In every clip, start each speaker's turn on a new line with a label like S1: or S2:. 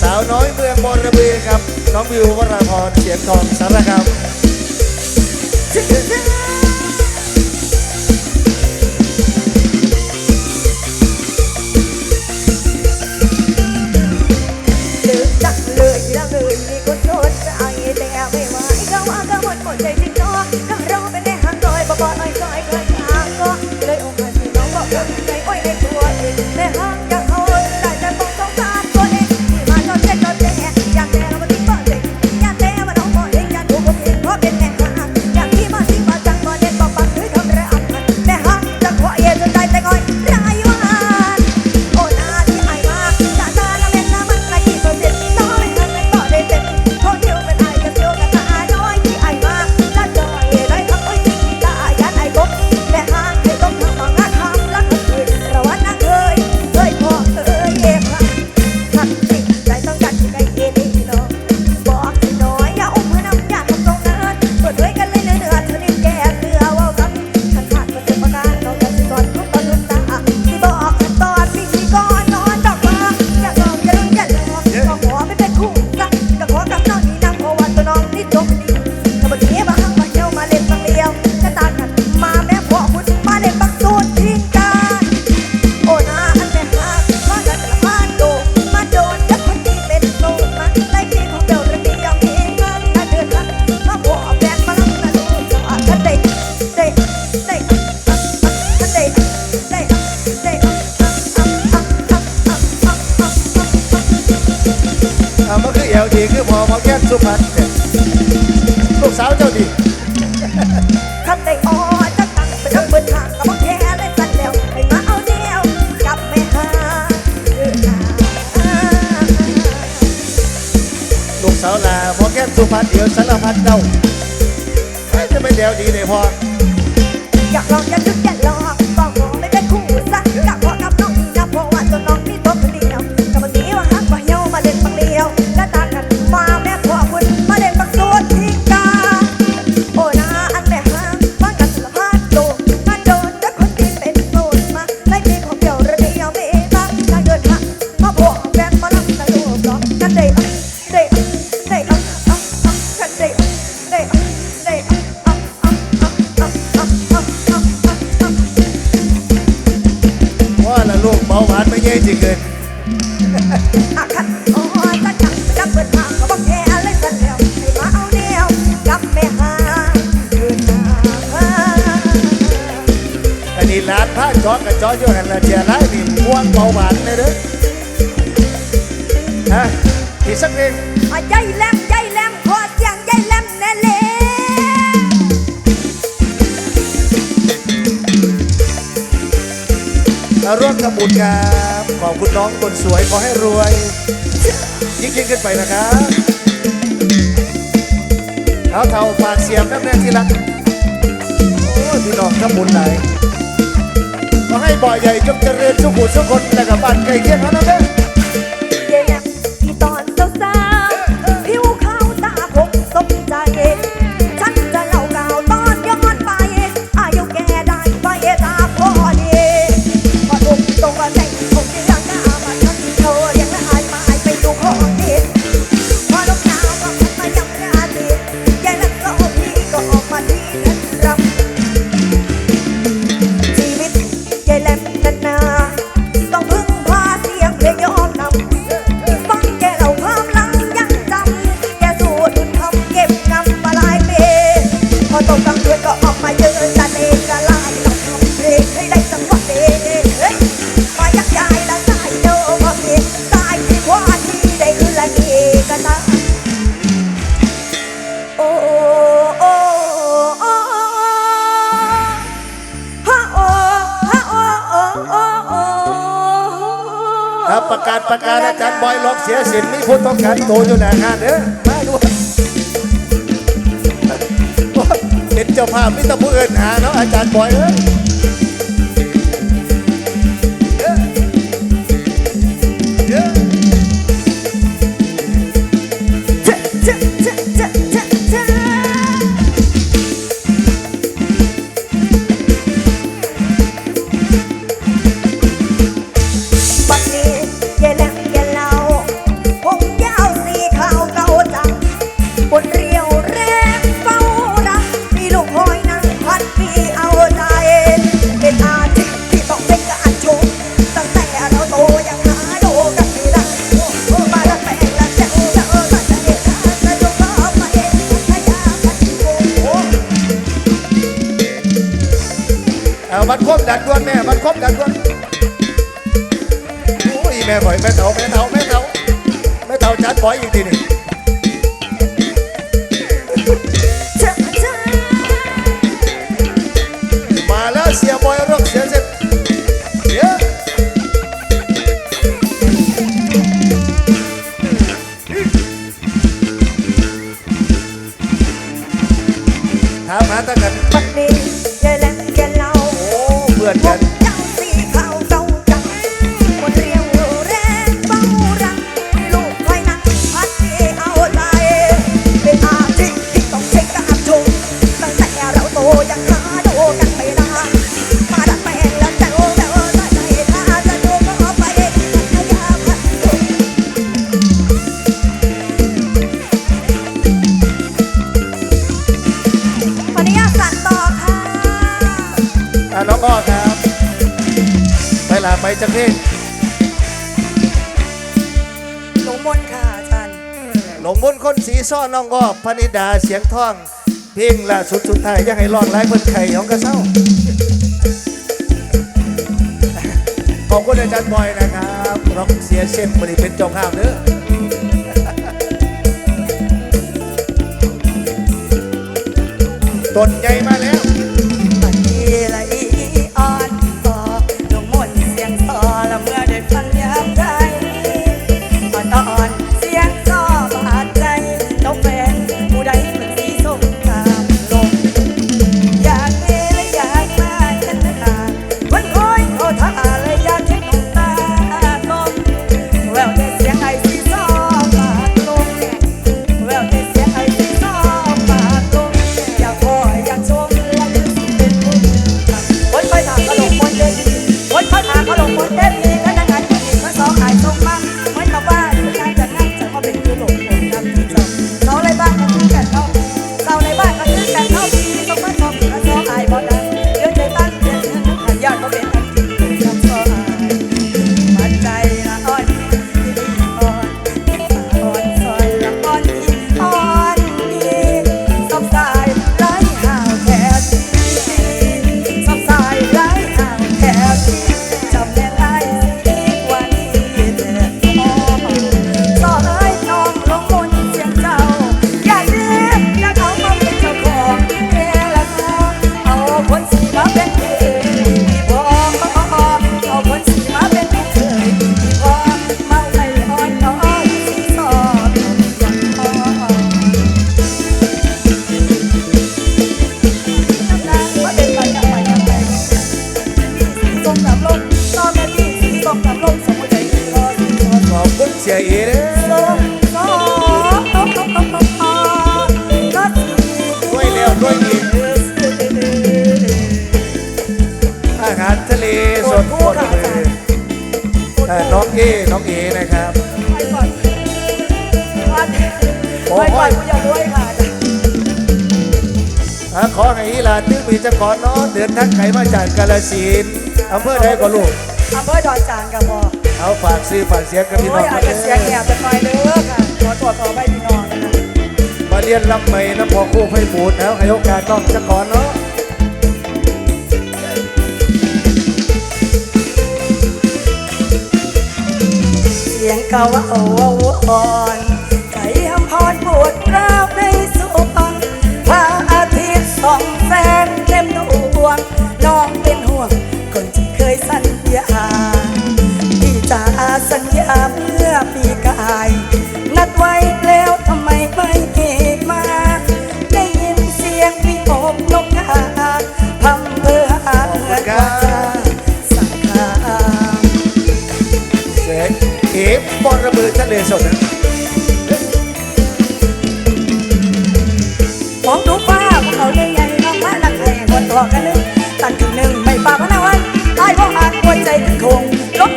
S1: สาวน้อยเมืองบอระเบือครับ น้องวิววราพรเสียงทองสารคาม
S2: ลืมจักเลยละเลยมีคนโดนใจแต่ไม่ไหวก็ว่าก็หมดหมดใจจริงเนาะก็รอเป็นในหางดอยบ่บ่อ้อยซอย สุพรรณเนี่ยลูกสาว
S1: เจ้าดี
S2: คันใดอ๋อจะตั้งเป็นเบิดทางก็บ่แค่เลยสั่นแล้วให้มาเอาเดียวกับแม่หา
S1: ลูกสาวลาหมอแก้มสุพรรณเดียวสารพัดเดาเอ้ยจะไม่เดียวดีเลยพอ
S2: อยากลองจะ เย่
S1: จีเกิน
S2: อาคันโอ้ยตะจังจับเปิดทางก็บอกแค่อะไรสันแล้วให้มาเอาเดียวกับแม่หาเดินหา
S1: อันนี้ร้านผ้าจอกับจออยู่กันละเจียร้ายนี่ม่วงเบาหวานเลยเด้อฮะอีกสักเพลง
S2: อาใจแหลมใจแหลมขอเสียงใจแหลมแน่เลย
S1: ร่วมทำบุญครับ ขอบคุณน้องคนสวยขอให้รวย ยิ่งยิ่งขึ้นไปนะครับเอาเท่าปากเสียบน้ำแน่ที่รักโอ้ยพี่น้องทำบุญไหนขอให้บ่อยใหญ่จงเจริญสุขุสุขคนและกับบ้านใกล้เคียงเขานะเด้อ
S2: อตกกลางคืนก็ออกมาเจอกันเองก็ไล่ต้องทำเพลงให้ได้จังหวะเด้เฮ้ยมายักย้ายและสายเดิมเพียงสายที่ว่าที่ได้คือละนี่กันนะโอ้โอ้โอ้ฮะโอ้ฮะโอ้โอ้โอ้โอ้
S1: ครับประกาศประกาศอาจารย์บอยล็อกเสียสินมีผู้ต้องการโตอยู่หน้างานเด้อมาด้วย เป็นเจ้าภาพมิตรผู้อื่นหาเนาะอาจารย์บอยเอ้ย ดัดด้วนแม่บัดคบดัดด้วนโอ้ยแม่บ่อยแม่เต่าแม่เต่าแม่เถาแม่เถาจัดบ่อยอีกทีหนึ่า
S3: ไปจัก
S1: เพล
S3: หลงมนค่ะอาจารย์
S1: หลงมนคนสีซ่อนน้องกอบพนิดาเสียงท่อง เพลงล่าสุดสุดท้ายยังให้ร้องไล่เนไข่ของกระเซ้าขอบคุณอาจารย์บอยนะครับร้องเสียเส้นบริเป็นเจ้าข้าวเด้อต้นใหญ่มาแล้ว
S3: so much. ครับไปก่อนไปก่อนกูอย่ากด้วยค่ะขอไงอี
S1: หล่ะ
S3: ตื้อปี
S1: จะขอน้องเดินทักไก่มาจากกาลสินอำเภอใดก็ลูก
S3: อำเภอดอนจานกับพ่อ
S1: เอาฝากซื้อฝากเสียกับพี่น้อง
S3: อาจจะเสียแอบจะไปเลยค่ะขอตรวจสอบใบพี่น้อง
S1: มาเรียนรับใหม่นะพอคู่ให้บูดแล้วให้โอกาสต้องจะขอเนาะ
S3: กะว่าโอ้อ่อนใจห้ำพรปวดร้าบในสวงพระอาทิตย์ส่องแสงเต็มดวง ฟปอ
S1: ระเบิดทะเลสดนะ
S3: ของทุฟ้าพวกเขาใหญ่ๆน้องมาลักแห่คนตัวกันนึงตันถึงหนึ่งไม่ปากพนาวันไอ้พวกอาจหัวใจถึงคงลบ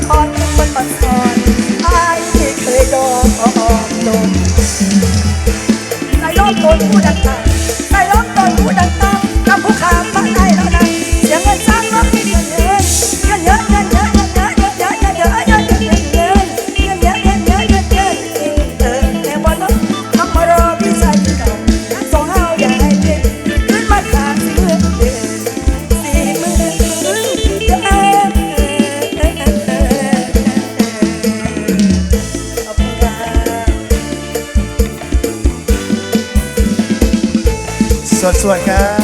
S3: นอ่อนคนอ่อนอ่อนอายไม่เคยยอมอ่อนลงในโลกคนผู้ดังกล่าว
S1: สวดๆครับ